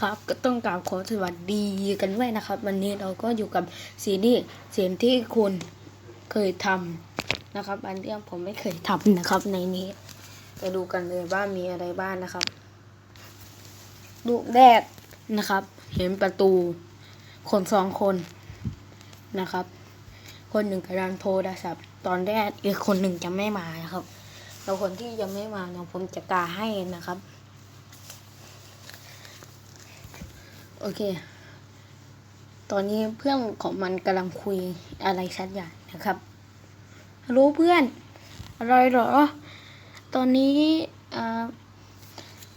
ครับก็ต้องกราบขอสวัสดีกันด้วยนะครับ วันนี้เราก็อยู่กับซีรีส์เสียงที่คุณเคยทำนะครับ อันที่ผมไม่เคยทำนะครับ ในนี้ไปดูกันเลยว่ามีอะไรบ้างนะครับลูกแรกนะครับ เห็นประตู คนสองคนนะครับ คนหนึ่งกำลังโทรศัพท์ตอนแรกอีกคนหนึ่งจะไม่มานะครับแล้วคนที่ยังไม่มาเนี่ยผมจะกาให้นะครับ โอเค ตอนนี้เพื่อนของมันกำลังคุยอะไรสักอย่างนะครับฮัลโหลเพื่อนอะไรเหรอ ตอนนี้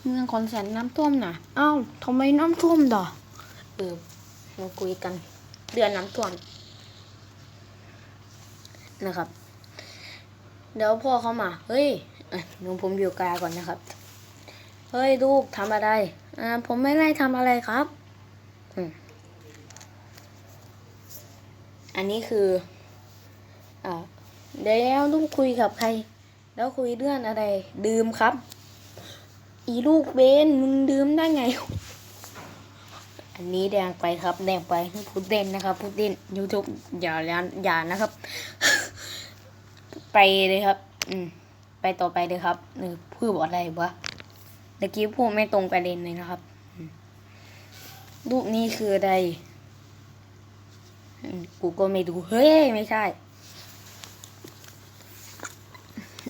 เมืองขอนแสนน้ำท่วมน่ะอ้าวทำไมน้ำท่วมดอเออมาคุยกันเดือนน้ำท่วมนะครับ เดี๋ยวพ่อเขามา เฮ้ยหนูผมอยู่กาก่อนนะครับ เฮ้ยลูกทำอะไร อ่า ผมไม่ได้ทำอะไรครับ อันนี้คืออเดี๋ยวลูกคุยกับใคร แล้วคุยเรื่องอะไร ดื่มครับ อีลูกเบนมึงดื่มได้ไง อันนี้แดงไปครับ แดงไปพูดเด่นนะครับพูดเด่นยูทูบอย่าอย่าอย่านะครับ ไปเลยครับ อืมไปต่อไปเลยครับเออพูดบอกอะไรวะเมื่อกี้พูดไม่ตรงประเด็นเลยนะครับ รูปนี้คืออะไร กูก็ไม่ดูเฮ้ย ไม่ใช่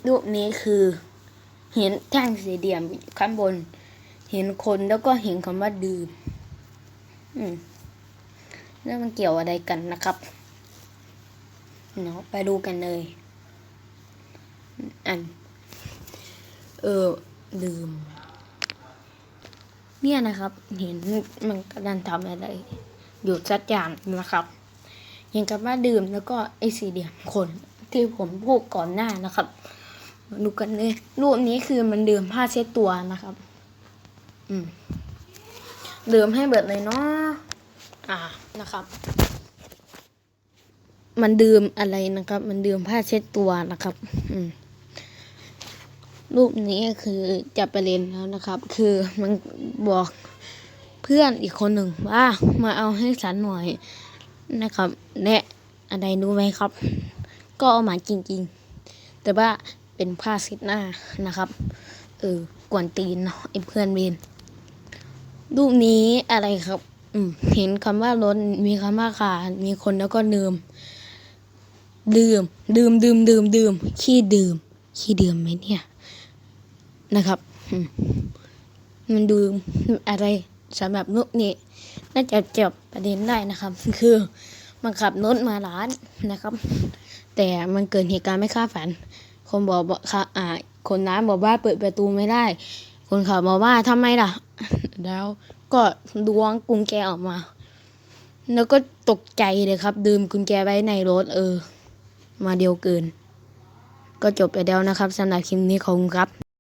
รูปนี้คือ เห็นแท่งสี่เหลี่ยมข้างบน เห็นคนแล้วก็เห็นคำว่าดื่ม อืม แล้วมันเกี่ยวอะไรกันนะครับ เนาะไปดูกันเลย อัน เออลืม เนี่ยนะครับ เห็นมันกำลังทำอะไรอยู่สักอย่างนะครับเห็นกับว่าดื่มแล้วก็ไอสีเดียมคนที่ผมพูดก่อนหน้านะครับดูกันเลยรูปนี้คือมันดื่มผ้าเช็ดตัวนะครับ อืมดื่มให้เบิดเลยเนาะอ่านะครับ มันดื่มอะไรนะครับ มันดื่มผ้าเช็ดตัวนะครับ อืม รูปนี้คือจะไปเรียนแล้วนะครับ คือมันบอกเพื่อนอีกคนหนึ่งว่ามาเอาให้ฉันหน่อยนะครับ และอะไรรู้ไหมครับ ก็เอามาจริง ๆ แต่ว่าเป็นผ้าเช็ดหน้านะครับ เออกวนตีนเนาะไอ้เพื่อนเวนรูปนี้อะไรครับ อืมเห็นคำว่ารถมีคำว่าขามีคนแล้วก็ดื่ม ดื่ม ดื่มดื่มดื่มดื่มขี้ดื่มขี้ดื่มไหมเนี่ย นะครับ มันดูอะไรสำหรับนุกนี่น่าจะจบประเด็นได้นะครับ คือมันขับรถมาร้านนะครับ แต่มันเกิดเหตุการณ์ไม่คาดฝัน คนบอกค่ะอ่า คนร้านบอกว่าเปิดประตูไม่ได้ คนขับบอกว่าทำไมล่ะ แล้วก็ล้วงกุญแจออกมา แล้วก็ตกใจเลยครับ ดื่มกุญแจไว้ในรถเออ มาเดียวเกิน ก็จบไปแล้วนะครับสำหรับคลิปนี้ของครับ